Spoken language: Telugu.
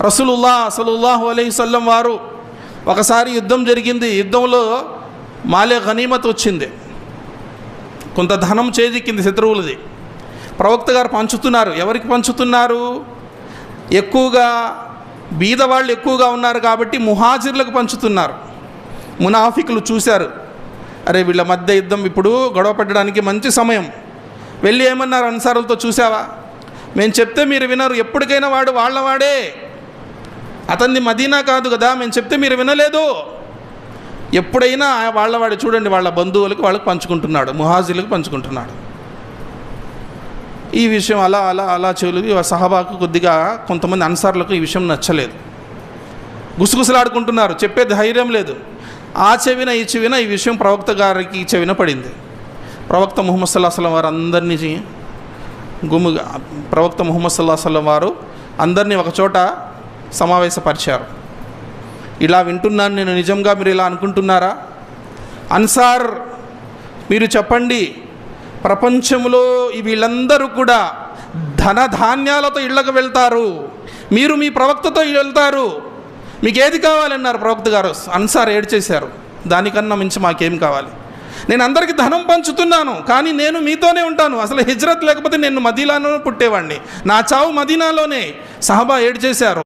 రసూలుల్లా సలుల్లాహు అలైసల్లం వారు ఒకసారి యుద్ధం జరిగింది. యుద్ధంలో మాలే గనీమత్ వచ్చింది. కొంత ధనం చేజిక్కింది శత్రువులది. ప్రవక్త గారు పంచుతున్నారు. ఎవరికి పంచుతున్నారు? ఎక్కువగా బీదవాళ్ళు ఎక్కువగా ఉన్నారు కాబట్టి ముహాజిర్లకు పంచుతున్నారు. మునాఫికులు చూశారు. అరే వీళ్ళ మధ్య యుద్ధం ఇప్పుడు గొడవ పెట్టడానికి మంచి సమయం. వెళ్ళి ఏమన్నారు అన్సారులతో చూసావా మేము చెప్తే మీరు వినరు. ఎప్పటికైనా వాడు వాళ్ళవాడే. అతన్ని మదీనా కాదు కదా మేము చెప్తే మీరు వినలేదు. ఎప్పుడైనా వాళ్ళవాడు చూడండి వాళ్ళ బంధువులకు వాళ్ళకి పంచుకుంటున్నాడు ముహాజీలకు పంచుకుంటున్నాడు. ఈ విషయం అలా అలా అలా చెవులు సహబాకు కొద్దిగా కొంతమంది అన్సార్లకు ఈ విషయం నచ్చలేదు. గుసగుసలాడుకుంటున్నారు చెప్పే ధైర్యం లేదు. ఆ చెవిన ఈ చెవిన ఈ విషయం ప్రవక్త గారికి చెవిన పడింది. ప్రవక్త ముహమ్మద్ సల్లాహ్ సలం వారు అందరినీ గుమ్ముగా ప్రవక్త ముహమ్మద్ సల్లాహ్ సలం వారు అందరినీ ఒకచోట సమావేశపరిచారు. ఇలా వింటున్నాను నేను నిజంగా మీరు ఇలా అనుకుంటున్నారా? అన్సార్ మీరు చెప్పండి ప్రపంచంలో వీళ్ళందరూ కూడా ధన ధాన్యాలతో ఇళ్ళకు వెళ్తారు. మీరు మీ ప్రవక్తతో వెళ్తారు. మీకు ఏది కావాలన్నారు ప్రవక్త గారు? అన్సార్ ఏడ్చేశారు. దానికన్నా మించి మాకేం కావాలి? నేను అందరికీ ధనం పంచుతున్నాను కానీ నేను మీతోనే ఉంటాను. అసలు హిజ్రత్ లేకపోతే నేను మదీనాలో పుట్టేవాడిని నా చావు మదీనాలోనే. సహబా ఏడ్చేశారు.